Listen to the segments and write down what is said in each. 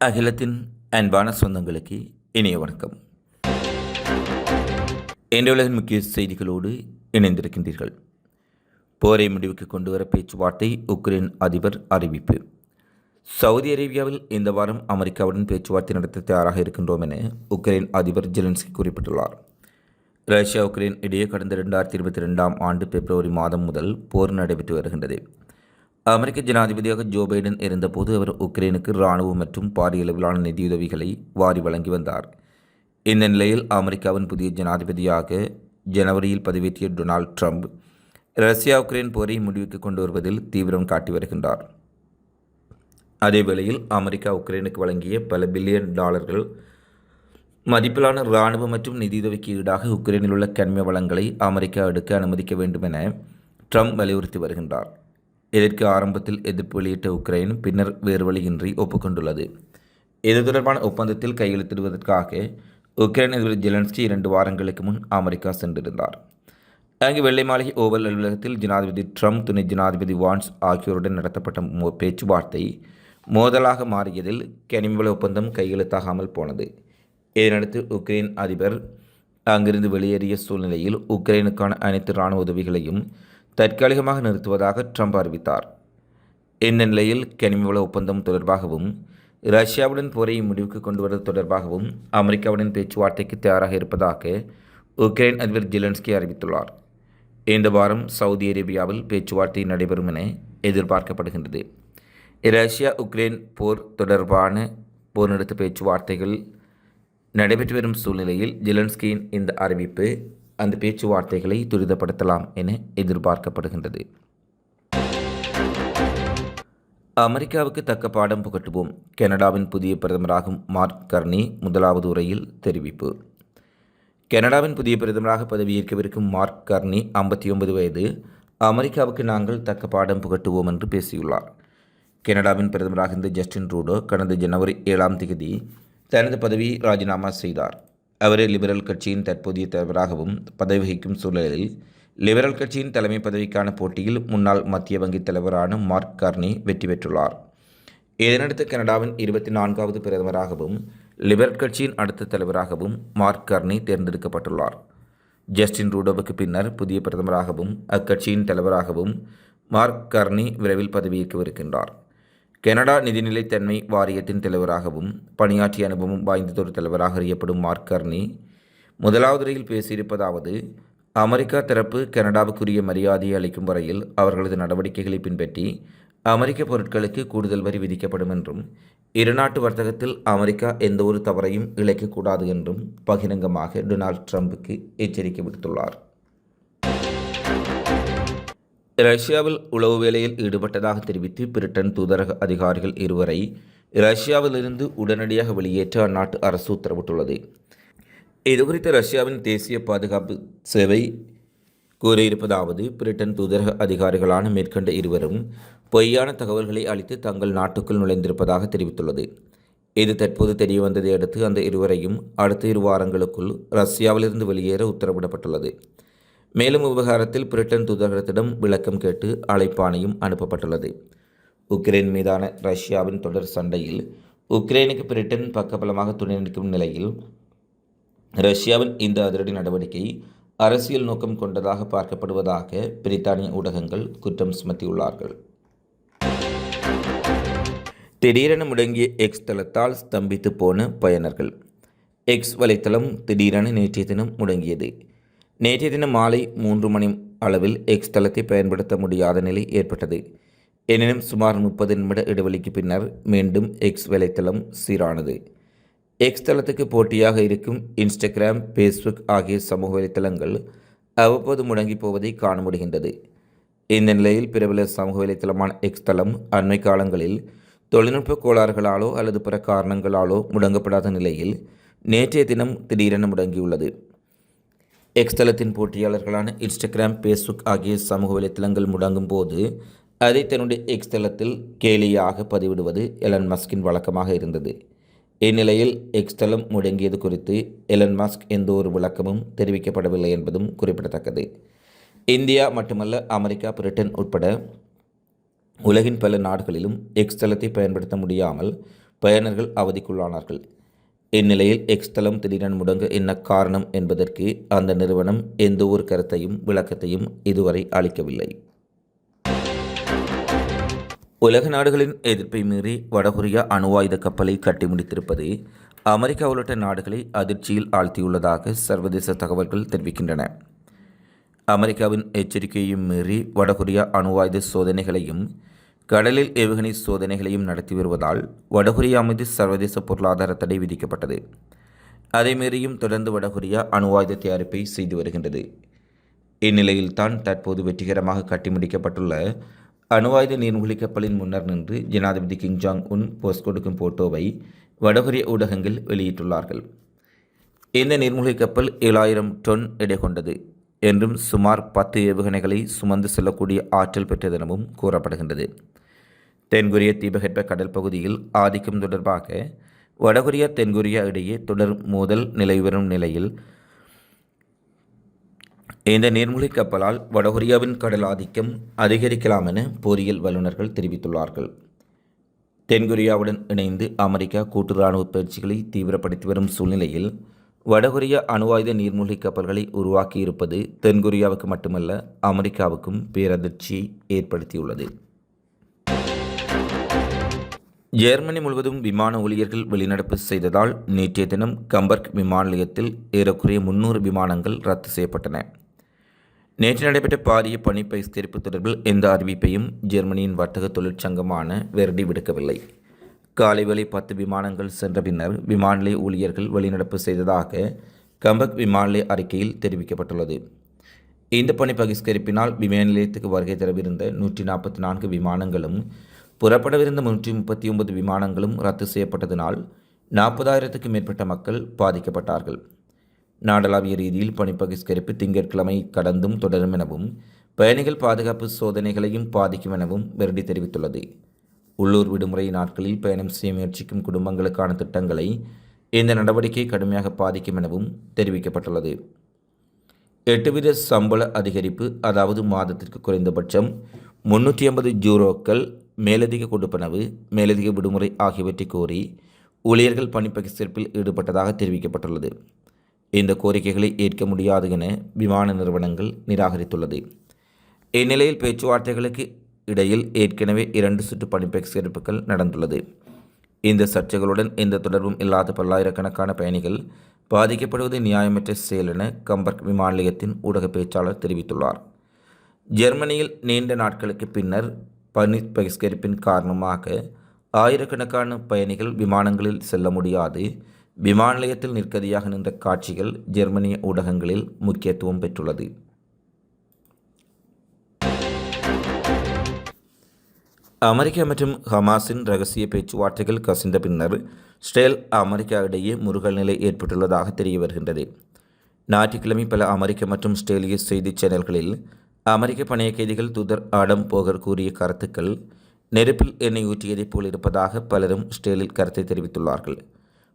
அகிலத்தின் அன்பான சொந்தங்களுக்கு இனிய வணக்கம். இன்றைய முக்கிய செய்திகளோடு இணைந்திருக்கின்றீர்கள். போரை முடிவுக்கு கொண்டு வர பேச்சுவார்த்தை உக்ரைன் அதிபர் அறிவிப்பு. சவுதி அரேபியாவில் இந்த வாரம் அமெரிக்காவுடன் பேச்சுவார்த்தை நடத்த தயாராக இருக்கின்றோம் என உக்ரைன் அதிபர் ஜெலன்ஸ்கி குறிப்பிட்டுள்ளார். ரஷ்யா உக்ரைன் இடையே கடந்த ரெண்டாயிரத்தி இருபத்தி ரெண்டாம் ஆண்டு பிப்ரவரி மாதம் முதல் போர் நடைபெற்று வருகின்றது. அமெரிக்க ஜனாதிபதியாக ஜோ பைடன் இருந்தபோது அவர் உக்ரைனுக்கு இராணுவம் மற்றும் பாரிய அளவிலான நிதியுதவிகளை வாரி வழங்கி வந்தார். இந்த நிலையில் அமெரிக்காவின் புதிய ஜனாதிபதியாக ஜனவரியில் பதவியேற்றிய டொனால்ட் ட்ரம்ப் ரஷ்யா உக்ரைன் போரை முடிவுக்கு கொண்டு வருவதில் தீவிரம் காட்டி வருகின்றார். அதேவேளையில் அமெரிக்கா உக்ரைனுக்கு வழங்கிய பல பில்லியன் டாலர்கள் மதிப்பிலான இராணுவ மற்றும் நிதியுதவிக்கு ஈடாக உக்ரைனில் உள்ள கனிம வளங்களை அமெரிக்கா எடுக்க அனுமதிக்க வேண்டும் என ட்ரம்ப் வலியுறுத்தி வருகின்றார். இதற்கு ஆரம்பத்தில் எதிர்ப்பு வெளியிட்ட உக்ரைன் பின்னர் வேறு வழியின்றி ஒப்புக்கொண்டுள்ளது. இது தொடர்பான ஒப்பந்தத்தில் கையெழுத்திடுவதற்காக உக்ரைன் அதிபர் ஜெலன்ஸ்கி இரண்டு வாரங்களுக்கு முன் அமெரிக்கா சென்றிருந்தார். அங்கு வெள்ளை மாளிகை ஓவல் அலுவலகத்தில் ஜனாதிபதி ட்ரம்ப் துணை ஜனாதிபதி வான்ஸ் ஆகியோருடன் நடத்தப்பட்ட மோ- பேச்சுவார்த்தை மோதலாக மாறியதில் கனிமவள ஒப்பந்தம் கையெழுத்தாகாமல் போனது. இதனடுத்து உக்ரைன் அதிபர் அங்கிருந்து வெளியேறிய சூழ்நிலையில் உக்ரைனுக்கான அனைத்து இராணுவ உதவிகளையும் தற்காலிகமாக நிறுத்துவதாக ட்ரம்ப் அறிவித்தார். இந்த நிலையில் கனிமவள ஒப்பந்தம் தொடர்பாகவும் ரஷ்யாவுடன் போரை முடிவுக்கு கொண்டு வருவது தொடர்பாகவும் அமெரிக்காவுடன் பேச்சுவார்த்தைக்கு தயாராக இருப்பதாக உக்ரைன் அதிபர் ஜெலன்ஸ்கி அறிவித்துள்ளார். இந்த வாரம் சவுதி அரேபியாவில் பேச்சுவார்த்தை நடைபெறும் என எதிர்பார்க்கப்படுகின்றது. ரஷ்யா உக்ரைன் போர் தொடர்பான போர் நிறுத்த பேச்சுவார்த்தைகள் நடைபெற்று வரும் சூழ்நிலையில் ஜெலன்ஸ்கியின் இந்த அறிவிப்பு அந்த பேச்சுவார்த்தைகளை துரிதப்படுத்தலாம் என எதிர்பார்க்கப்படுகின்றது. அமெரிக்காவுக்கு தக்க பாடம் புகட்டுவோம். கனடாவின் புதிய பிரதமராகும் மார்க் கர்னி முதலாவது உரையில் தெரிவிப்பு. கனடாவின் புதிய பிரதமராக பதவியேற்கவிருக்கும் மார்க் கர்னி ஐம்பத்தி ஒன்பது வயது. அமெரிக்காவுக்கு நாங்கள் தக்க பாடம் புகட்டுவோம் என்று பேசியுள்ளார். கனடாவின் பிரதமராக இருந்த ஜஸ்டின் ட்ரூடோ கடந்த ஜனவரி ஏழாம் தேதி தனது பதவியை ராஜினாமா செய்தார். அவர் லிபரல் கட்சியின் தற்போதைய தலைவராகவும் பதவி வகிக்கும் சூழலில் லிபரல் கட்சியின் தலைமை பதவிக்கான போட்டியில் முன்னாள் மத்திய வங்கி தலைவரான மார்க் கார்னி வெற்றி பெற்றுள்ளார். இதனடுத்து கனடாவின் இருபத்தி நான்காவது பிரதமராகவும் லிபரல் கட்சியின் அடுத்த தலைவராகவும் மார்க் கார்னி தேர்ந்தெடுக்கப்பட்டுள்ளார். ஜஸ்டின் ரூடோவுக்கு பின்னர் புதிய பிரதமராகவும் அக்கட்சியின் தலைவராகவும் மார்க் கர்னி விரைவில் பதவியேற்கவிருக்கின்றார். கனடா நிதிநிலைத்தன்மை வாரியத்தின் தலைவராகவும் பணியாற்றிய அனுபவம் வாய்ந்ததொரு தலைவராக அறியப்படும் மார்க் கர்னி முதலாவது ரயில் பேசியிருப்பதாவது அமெரிக்கா தரப்பு கனடாவுக்குரிய மரியாதையை அளிக்கும் வரையில் அவர்களது நடவடிக்கைகளை பின்பற்றி அமெரிக்க பொருட்களுக்கு கூடுதல் வரி விதிக்கப்படும் என்றும் இருநாட்டு வர்த்தகத்தில் அமெரிக்கா எந்த ஒரு தவறையும் இழைக்கக்கூடாது என்றும் பகிரங்கமாக டொனால்ட் ட்ரம்புக்கு எச்சரிக்கை விடுத்துள்ளார். ரஷ்யாவில் உளவு வேலையில் ஈடுபட்டதாக தெரிவித்து பிரிட்டன் தூதரக அதிகாரிகள் இருவரை ரஷ்யாவிலிருந்து உடனடியாக வெளியேற்ற அந்நாட்டு அரசு உத்தரவிட்டுள்ளது. இதுகுறித்து ரஷ்யாவின் தேசிய பாதுகாப்பு சேவை கூறியிருப்பதாவது பிரிட்டன் தூதரக அதிகாரிகளான மேற்கண்ட இருவரும் பொய்யான தகவல்களை அளித்து தங்கள் நாட்டுக்குள் நுழைந்திருப்பதாக தெரிவித்துள்ளது. இது தற்போது தெரிய வந்ததை அடுத்து அந்த இருவரையும் அடுத்த இரு வாரங்களுக்குள் ரஷ்யாவிலிருந்து வெளியேற உத்தரவிடப்பட்டுள்ளது. மேலும் விவகாரத்தில் பிரிட்டன் தூதரகத்திடம் விளக்கம் கேட்டு அழைப்பாணையும் அனுப்பப்பட்டுள்ளது. உக்ரைன் மீதான ரஷ்யாவின் தொடர் சண்டையில் உக்ரைனுக்கு பிரிட்டன் பக்கபலமாக துணை நிற்கும் நிலையில் ரஷ்யாவின் இந்த அதிரடி நடவடிக்கை அரசியல் நோக்கம் கொண்டதாக பார்க்கப்படுவதாக பிரித்தானிய ஊடகங்கள் குற்றம் சுமத்தியுள்ளார்கள். திடீரென முடங்கிய எக்ஸ் தளத்தால் ஸ்தம்பித்து போன பயனர்கள். எக்ஸ் வலைத்தளம் திடீரென நேற்றைய தினம் முடங்கியது. நேற்றைய தினம் மாலை மூன்று மணி அளவில் எக்ஸ் தளத்தை பயன்படுத்த முடியாத நிலை ஏற்பட்டது. எனினும் சுமார் முப்பது நிமிட இடைவெளிக்கு பின்னர் மீண்டும் எக்ஸ் வலைத்தளம் சீரானது. எக்ஸ் தளத்துக்கு போட்டியாக இருக்கும் இன்ஸ்டாகிராம் ஃபேஸ்புக் ஆகிய சமூக வலைத்தளங்கள் அவ்வப்போது முடங்கி போவதை காண முடிகின்றது. இந்த நிலையில் பிரபல சமூக வலைத்தளமான எக்ஸ் தளம் அண்மை காலங்களில் தொழில்நுட்ப கோளாறுகளாலோ அல்லது பிற காரணங்களாலோ முடங்கப்படாத நிலையில் நேற்றைய தினம் திடீரென முடங்கியுள்ளது. எக்ஸ் தளத்தின் போட்டியாளர்களான இன்ஸ்டாகிராம் ஃபேஸ்புக் ஆகிய சமூக வலைத்தளங்கள் முடங்கும் போது அதை தன்னுடைய எக்ஸ் தளத்தில் கேலியாக பதிவிடுவது எலன் மஸ்கின் வழக்கமாக இருந்தது. இந்நிலையில் எக்ஸ் தளம் முடங்கியது குறித்து எலன் மஸ்க் எந்த ஒரு விளக்கமும் தெரிவிக்கப்படவில்லை என்பதும் குறிப்பிடத்தக்கது. இந்தியா மட்டுமல்ல அமெரிக்கா பிரிட்டன் உட்பட உலகின் பல நாடுகளிலும் எக்ஸ் தளத்தை பயன்படுத்த முடியாமல் பயனர்கள் அவதிக்குள்ளானார்கள். இந்நிலையில் எக்ஸ் தளம் திடீரென முடங்க என்ன காரணம் என்பதற்கு அந்த நிறுவனம் எந்த ஒரு கருத்தையும் விளக்கத்தையும் இதுவரை அளிக்கவில்லை. உலக நாடுகளின் எதிர்ப்பை மீறி வடகொரியா அணு ஆயுத கப்பலை கட்டி முடித்திருப்பது அமெரிக்கா உள்ளிட்ட நாடுகளை அதிர்ச்சியில் ஆழ்த்தியுள்ளதாக சர்வதேச தகவல்கள் தெரிவிக்கின்றன. அமெரிக்காவின் எச்சரிக்கையையும் மீறி வடகொரியா அணு ஆயுத சோதனைகளையும் கடலில் ஏவுகணை சோதனைகளையும் நடத்தி வருவதால் வடகொரியா மீது சர்வதேச பொருளாதார தடை விதிக்கப்பட்டது. அதை மீறியும் தொடர்ந்து வடகொரியா அணு ஆயுத தயாரிப்பை செய்து வருகின்றது. இந்நிலையில்தான் தற்போது வெற்றிகரமாக கட்டி முடிக்கப்பட்டுள்ள அணு ஆயுத நீர்மூழ்கி கப்பலின் முன்னர் நின்று ஜனாதிபதி கிங் ஜாங் உன் போஸ்ட் கொடுக்கும் போட்டோவை வடகொரிய ஊடகங்கள் வெளியிட்டுள்ளார்கள். இந்த நீர்மூழ்கி கப்பல் ஏழாயிரம் டொன் எடை கொண்டது. என்றும் சுமார் பத்து ஏவுகணைகளை சுமந்து செல்லக்கூடிய ஆற்றல் பெற்றதெனவும் கூறப்படுகின்றது. தென்கொரிய தீபகற்ப கடல் பகுதியில் ஆதிக்கம் தொடர்பாக வடகொரியா தென்கொரியா இடையே தொடர் மோதல் நிலை வரும் நிலையில் இந்த நீர்மூழ்கி கப்பலால் வடகொரியாவின் கடல் ஆதிக்கம் அதிகரிக்கலாம் என போரியல் வல்லுநர்கள் தெரிவித்துள்ளார்கள். தென்கொரியாவுடன் இணைந்து அமெரிக்கா கூட்டு இராணுவ பயிற்சிகளை தீவிரப்படுத்தி வரும் சூழ்நிலையில் வடகொரியா அணுவாயுத நீர்மூழ்கி கப்பல்களை உருவாக்கியிருப்பது தென்கொரியாவுக்கு மட்டுமல்ல அமெரிக்காவுக்கும் பேரதிர்ச்சியை ஏற்படுத்தியுள்ளது. ஜெர்மனி முழுவதும் விமான ஊழியர்கள் வெளிநடப்பு செய்ததால் நேற்றைய தினம் கம்பர்க் விமான நிலையத்தில் ஏறக்குறைய முன்னூறு விமானங்கள் ரத்து செய்யப்பட்டன. நேற்று நடைபெற்ற பாரிய பணி பகிஷ்கரிப்பு தொடர்பில் எந்த அறிவிப்பையும் ஜெர்மனியின் வர்த்தக தொழிற்சங்கமான வெர்டி விடுக்கவில்லை. காலை வழி பத்து விமானங்கள் சென்ற பின்னர் விமான நிலைய ஊழியர்கள் வெளிநடப்பு செய்ததாக கம்பக் விமான நிலைய அறிக்கையில் தெரிவிக்கப்பட்டுள்ளது. இந்த பணி பகிஷ்கரிப்பினால் விமான நிலையத்துக்கு வருகை தரவிருந்த நூற்றி நாற்பத்தி நான்கு விமானங்களும் புறப்படவிருந்த முன்னூற்றி முப்பத்தி ஒன்பது விமானங்களும் ரத்து செய்யப்பட்டதனால் நாற்பதாயிரத்துக்கும் மேற்பட்ட மக்கள் பாதிக்கப்பட்டார்கள். நாடளாவிய ரீதியில் பணி பகிஷ்கரிப்பு திங்கட்கிழமை கடந்தும் தொடரும் எனவும் பயணிகள் பாதுகாப்பு சோதனைகளையும் பாதிக்கும் எனவும் வெரடி தெரிவித்துள்ளது. உள்ளூர் விடுமுறை நாட்களில் பயணம் செய்ய முயற்சிக்கும் குடும்பங்களுக்கான திட்டங்களை இந்த நடவடிக்கை கடுமையாக பாதிக்கும் எனவும் தெரிவிக்கப்பட்டுள்ளது. எட்டு வீத சம்பள அதிகரிப்பு அதாவது மாதத்திற்கு குறைந்தபட்சம் முன்னூற்றி ஐம்பது ஜூரோக்கள் மேலதிக கொடுப்பனவு மேலதிக விடுமுறை ஆகியவற்றை கோரி ஊழியர்கள் பணிப்பகிர்ப்பில் ஈடுபட்டதாக தெரிவிக்கப்பட்டுள்ளது. இந்த கோரிக்கைகளை ஏற்க முடியாது என விமான நிறுவனங்கள் நிராகரித்துள்ளது. இந்நிலையில் பேச்சுவார்த்தைகளுக்கு இடையில் ஏற்கனவே இரண்டு சுற்று பணிப்பகிர்ப்புகள் நடந்துள்ளது. இந்த சர்ச்சைகளுடன் எந்த தொடர்பும் இல்லாத பல்லாயிரக்கணக்கான பயணிகள் பாதிக்கப்படுவது நியாயமற்ற செயல் என கம்பர்க் விமான நிலையத்தின் ஊடக பேச்சாளர் தெரிவித்துள்ளார். ஜெர்மனியில் நீண்ட நாட்களுக்கு பின்னர் பனி பகிஷ்கரிப்பின் காரணமாக ஆயிரக்கணக்கான பயணிகள் விமானங்களில் செல்ல முடியாது. விமான நிலையத்தில் நிற்கதியாக நின்ற காட்சிகள் ஜெர்மனிய ஊடகங்களில் முக்கியத்துவம் பெற்றுள்ளது. அமெரிக்கா மற்றும் ஹமாஸின் ரகசிய பேச்சுவார்த்தைகள் கசிந்த பின்னர் ஸ்டேல் அமெரிக்கா இடையே முருகல் நிலை ஏற்பட்டுள்ளதாக தெரிய வருகின்றது. ஞாயிற்றுக்கிழமை பல அமெரிக்க மற்றும் ஸ்டேலிய செய்தி சேனல்களில் அமெரிக்க பணைய கைதிகள் தூதர் ஆடம் போகர் கூறிய கருத்துக்கள் நெருப்பில் எண்ணெய் ஊற்றியதைப் போல் இருப்பதாக பலரும் ஸ்டேலில் கருத்தை தெரிவித்துள்ளார்கள்.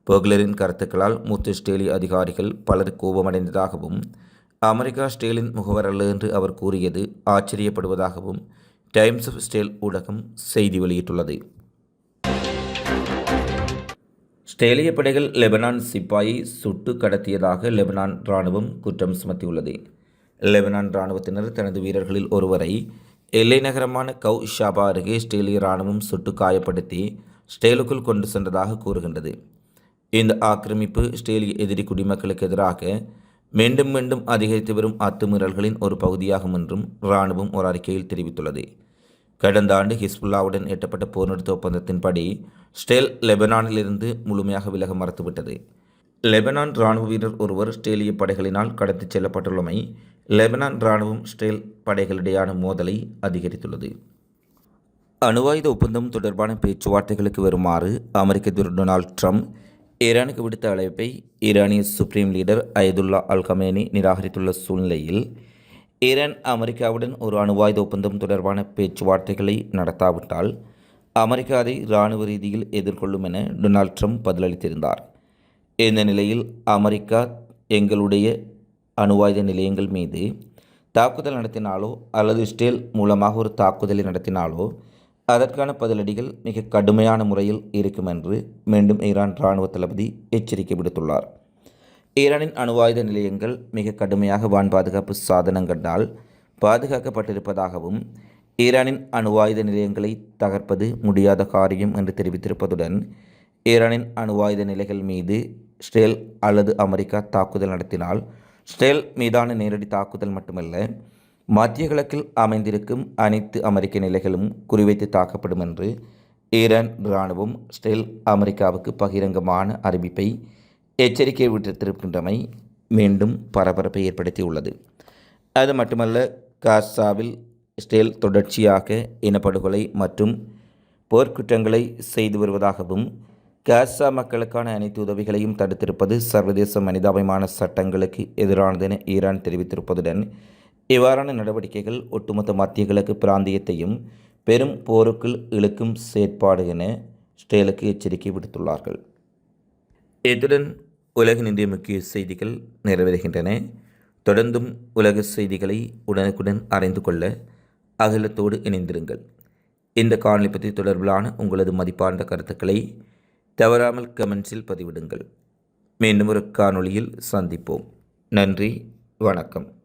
போக்லரின் கருத்துக்களால் மூத்த ஸ்டேலிய அதிகாரிகள் பலர் கோபமடைந்ததாகவும் அமெரிக்கா ஸ்டேலின் முகவர் அல்ல என்று அவர் கூறியது ஆச்சரியப்படுவதாகவும் டைம்ஸ் ஆஃப் ஸ்டேல் ஊடகம் செய்தி வெளியிட்டுள்ளது. ஸ்டேலிய படைகள் லெபனான் சிப்பாயை சுட்டு கடத்தியதாக லெபனான் இராணுவம் குற்றம் சுமத்தியுள்ளது. லெபனான் இராணுவத்தினர் தனது வீரர்களில் ஒருவரை எல்லை நகரமான கவு ஷாபா அருகே ஸ்டேலிய இராணுவம் சுட்டு காயப்படுத்தி ஸ்டேலுக்குள் கொண்டு சென்றதாக கூறுகின்றது. இந்த ஆக்கிரமிப்பு ஸ்டேலிய எதிரி குடிமக்களுக்கு எதிராக மீண்டும் மீண்டும் அதிகரித்து வரும் அத்துமீறல்களின் ஒரு பகுதியாகும் என்றும் இராணுவம் ஒரு அறிக்கையில் தெரிவித்துள்ளது. கடந்த ஆண்டு ஹிஸ்புல்லாவுடன் எட்டப்பட்ட போர் நிறுத்த ஒப்பந்தத்தின்படி ஸ்டேல் லெபனானிலிருந்து முழுமையாக விலக மறுத்துவிட்டது. லெபனான் இராணுவ வீரர் ஒருவர் ஸ்டேலிய படைகளினால் கடத்திச் செல்லப்பட்டுள்ளமை லெபனான் இராணுவம் ஸ்டேல் படைகளிடையான மோதலை அதிகரித்துள்ளது. அணுவாயுத ஒப்பந்தம் தொடர்பான பேச்சுவார்த்தைகளுக்கு வருமாறு அமெரிக்க அதிபர் டொனால்ட் ட்ரம்ப் ஈரானுக்கு விடுத்த அழைப்பை ஈரானிய supreme leader Ayatollah Al Khamenei நிராகரித்துள்ள சூழ்நிலையில் ஈரான் அமெரிக்காவுடன் ஒரு அணுவாயுத ஒப்பந்தம் தொடர்பான பேச்சுவார்த்தைகளை நடத்தாவிட்டால் அமெரிக்கா அதை இராணுவ ரீதியில் எதிர்கொள்ளும் என டொனால்ட் ட்ரம்ப் பதிலளித்திருந்தார். இந்த நிலையில் அமெரிக்கா எங்களுடைய அணுவாயுத நிலையங்கள் மீது தாக்குதல் நடத்தினாலோ அல்லது ஸ்டேல் மூலமாக ஒரு தாக்குதலை நடத்தினாலோ அதற்கான பதிலடிகள் மிக கடுமையான முறையில் இருக்கும் என்று மீண்டும் ஈரான் இராணுவ தளபதி எச்சரிக்கை விடுத்துள்ளார். ஈரானின் அணுவாயுத நிலையங்கள் மிக கடுமையாக வான் பாதுகாப்பு சாதனங்களால் பாதுகாக்கப்பட்டிருப்பதாகவும் ஈரானின் அணுவாயுத நிலையங்களை தகர்ப்பது முடியாத காரியம் என்று தெரிவித்திருப்பதுடன் ஈரானின் அணுவாயுத நிலைகள் மீது ஸ்டேல் அல்லது அமெரிக்கா தாக்குதல் நடத்தினால் ஸ்டேல் மீதான நேரடி தாக்குதல் மட்டுமல்ல மத்திய கிழக்கில் அமைந்திருக்கும் அனைத்து அமெரிக்க நிலைகளும் குறிவைத்து தாக்கப்படும் என்று ஈரான் இராணுவம் ஸ்டெல் அமெரிக்காவுக்கு பகிரங்கமான அறிவிப்பை எச்சரிக்கை விட்டிருக்கின்றமை மீண்டும் பரபரப்பை ஏற்படுத்தியுள்ளது. அது மட்டுமல்ல காசாவில் இஸ்ரேல் தொடர்ச்சியாக இனப்படுகொலை மற்றும் போர்க்குற்றங்களை செய்து வருவதாகவும் காசா மக்களுக்கான அனைத்து உதவிகளையும் தடுத்திருப்பது சர்வதேச மனிதாபிமான சட்டங்களுக்கு எதிரானது என ஈரான் தெரிவித்திருப்பதுடன் இவ்வாறான நடவடிக்கைகள் ஒட்டுமொத்த மத்திய கிழக்கு பிராந்தியத்தையும் பெரும் போருக்குள் இழுக்கும் செயற்பாடு என இஸ்ரேலுக்கு எச்சரிக்கை விடுத்துள்ளார்கள். இத்துடன் உலகின் இந்திய முக்கிய செய்திகள் நிறைவேறுகின்றன தொடர்ந்தும் உலக செய்திகளை உடனுக்குடன் அறிந்து கொள்ள அகலத்தோடு இணைந்திருங்கள். இந்த காணொலி பற்றி தொடர்பிலான உங்களது மதிப்பார்ந்த கருத்துக்களை தவறாமல் கமெண்ட்ஸில் பதிவிடுங்கள். மீண்டும் ஒரு காணொளியில் சந்திப்போம். நன்றி வணக்கம்.